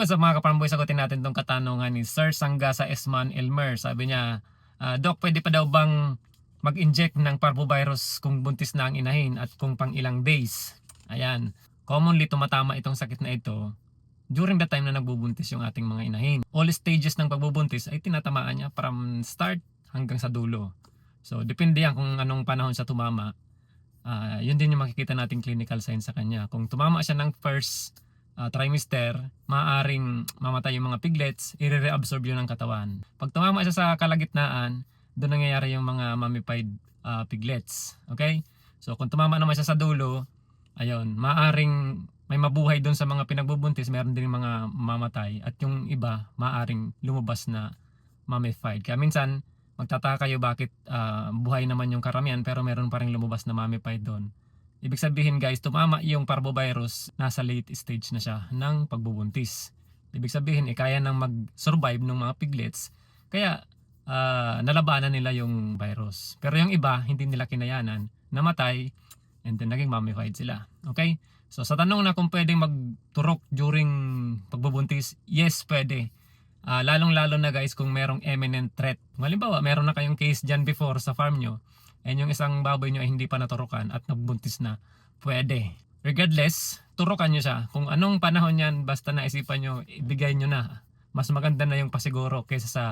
what's up mga kapamboy? Sagutin natin tong katanungan ni Sir Sanggasa Esman Elmer. Sabi niya, ah, Doc, pwede pa daw bang mag-inject ng parvovirus kung buntis na ang inahin at kung pang ilang days? Ayan. Commonly tumatama itong sakit na ito during the time na nagbubuntis yung ating mga inahin. All stages ng pagbubuntis ay tinatamaan niya from start hanggang sa dulo. So, depende yan kung anong panahon siya tumama. Ah, yun din yung makikita nating clinical signs sa kanya. Kung tumama siya ng first uh, trimester, maaaring mamatay yung mga piglets, i-reabsorb yun ng katawan. Pag tumama siya sa kalagitnaan, doon nangyayari yung mga mummified uh, piglets. Okay? So kung tumama naman siya sa dulo, ayun, maaaring may mabuhay doon sa mga pinagbubuntis, meron din mga mamatay at yung iba maaaring lumabas na mummified. Kaya minsan magtataka kayo bakit uh, buhay naman yung karamihan pero meron pa rin lumabas na mummified doon. Ibig sabihin guys, tumama yung parvovirus, nasa late stage na siya ng pagbubuntis. Ibig sabihin, eh, kaya nang mag-survive ng mga piglets, kaya ah, nalabanan nila yung virus. Pero yung iba, hindi nila kinayanan, namatay, and then naging mummified sila. Okay? So sa tanong na kung pwedeng magturok during pagbubuntis, yes, pwede. Ah, lalong-lalo na guys kung merong imminent threat. Halimbawa, meron na kayong case dyan before sa farm nyo, and yung isang baboy nyo ay hindi pa naturukan at nagbuntis na, pwede. Regardless, turukan nyo siya. Kung anong panahon yan, basta naisipan nyo, ibigay nyo na. Mas maganda na yung pasiguro kaysa sa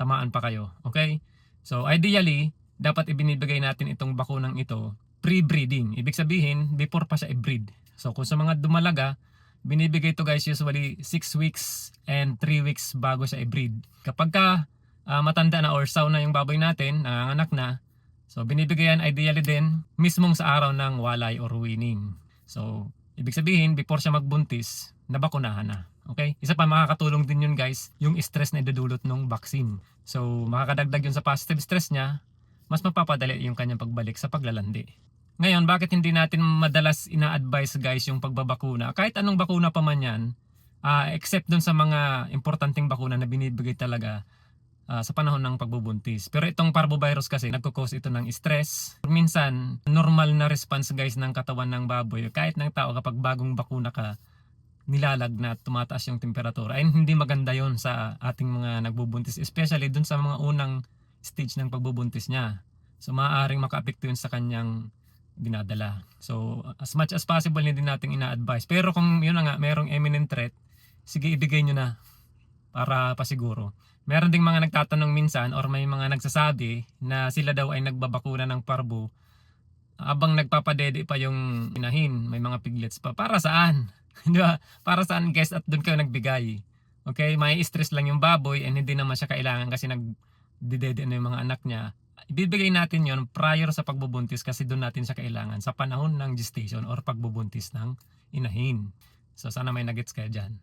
tamaan pa kayo. Okay? So ideally, dapat ibinibigay natin itong bakunang ito pre-breeding. Ibig sabihin, before pa siya i-breed. So kung sa mga dumalaga, binibigay to guys usually 6 weeks and 3 weeks bago siya i-breed. Kapag ka ah, matanda na or saw na yung baboy natin, nanganganak na, So binibigyan ideally din mismong sa araw ng walay or weaning. So ibig sabihin before siya magbuntis, nabakunahan na. Okay? Isa pa makakatulong din yun guys, yung stress na idudulot ng vaccine. So makakadagdag yun sa positive stress niya, mas mapapadali yung kanyang pagbalik sa paglalandi. Ngayon, bakit hindi natin madalas ina-advise guys yung pagbabakuna? Kahit anong bakuna pa man yan, ah, except dun sa mga importanteng bakuna na binibigay talaga ah, sa panahon ng pagbubuntis. Pero itong parvovirus kasi nagkukos ito ng stress. Minsan, normal na response guys ng katawan ng baboy kahit ng tao kapag bagong bakuna ka nilalagnat, tumataas yung temperatura. Ay hindi maganda yon sa ating mga nagbubuntis, especially dun sa mga unang stage ng pagbubuntis niya. So maaaring makaapekto yun sa kanyang dinadala. So as much as possible hindi natin ina-advise. Pero kung yun na nga, merong imminent threat, sige ibigay nyo na para pasiguro. Meron ding mga nagtatanong minsan or may mga nagsasabi na sila daw ay nagbabakuna ng parbo abang nagpapadede pa yung inahin, may mga piglets pa. Para saan? Di ba? Para saan guys at doon kayo nagbigay. Okay, may stress lang yung baboy and hindi naman siya kailangan kasi nagdidede na yung mga anak niya. Ibibigay natin yon prior sa pagbubuntis kasi doon natin siya kailangan sa panahon ng gestation or pagbubuntis ng inahin. So sana may nagets kayo dyan.